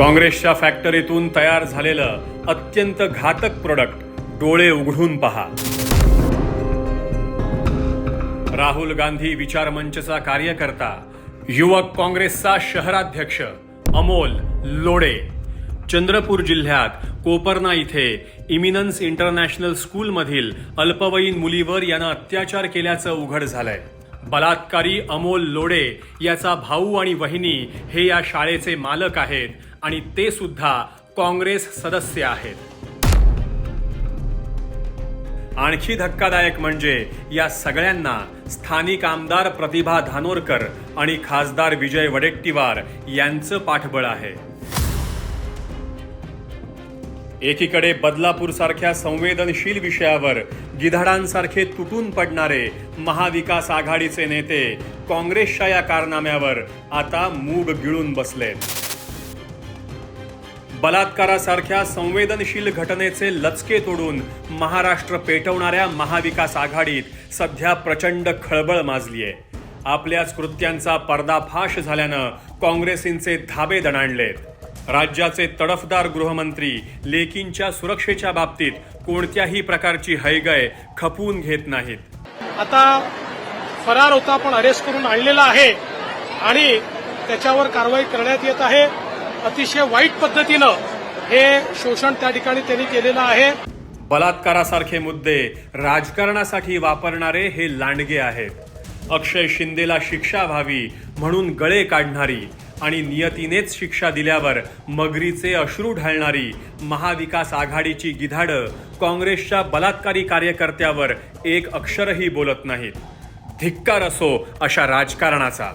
काँग्रेसच्या फॅक्टरीतून तयार झालेलं अत्यंत घातक प्रोडक्ट डोळे उघडून पहा. राहुल गांधी विचार मंचचा कार्यकर्ता युवक काँग्रेसचा शहराध्यक्ष अमोल लोडे. चंद्रपूर जिल्ह्यात कोपरना इथे इमिनन्स इंटरनॅशनल स्कूलमधील अल्पवयीन मुलीवर यानं अत्याचार केल्याचं उघड झालंय. बलात्कारी अमोल लोडे याचा भाऊ आणि वहिनी हे या शाळेचे मालक आहेत. आणि ते सुद्धा काँग्रेस सदस्य आहेत. आणखी धक्कादायक म्हणजे या सगळ्यांना स्थानिक आमदार प्रतिभा धानोरकर आणि खासदार विजय वडेट्टीवार यांचं पाठबळ आहे. एकीकडे बदलापूर सारख्या संवेदनशील विषयावर गिधाडांसारखे तुटून पडणारे महाविकास आघाडीचे नेते काँग्रेसच्या या कारनाम्यावर आता मूग गिळून बसलेत. बलात्कारासारख्या संवेदनशील घटनेचे लचके तोडून महाराष्ट्र पेटवणाऱ्या महाविकास आघाडीत सध्या प्रचंड खळबळ माजलीये. आपल्याच कृत्यांचा पर्दाफाश झाल्यानं काँग्रेसींचे धाबे दणाणलेत. राज्याचे तडफदार गृहमंत्री लेकींच्या सुरक्षेच्या बाबतीत कोणत्याही प्रकारची हैगय खपवून घेत नाहीत. आता फरार होता पण अरेस्ट करून आणलेला आहे आणि त्याच्यावर कारवाई करण्यात येत आहे. अतिशय वाईट पद्धतीनं हे शोषण त्या ठिकाणी त्यांनी केलेलं आहे. बलात्कारासारखे मुद्दे राजकारणासाठी वापरणारे हे लांडगे आहेत. अक्षय शिंदेला शिक्षा व्हावी म्हणून गळे काढणारी आणि नियतीनेच शिक्षा दिल्यावर मगरीचे अश्रू ढाळणारी महाविकास आघाडीची गिधाडं काँग्रेसच्या बलात्कारी कार्यकर्त्यावर एक अक्षरही बोलत नाहीत. धिक्कार असो अशा राजकारणाचा.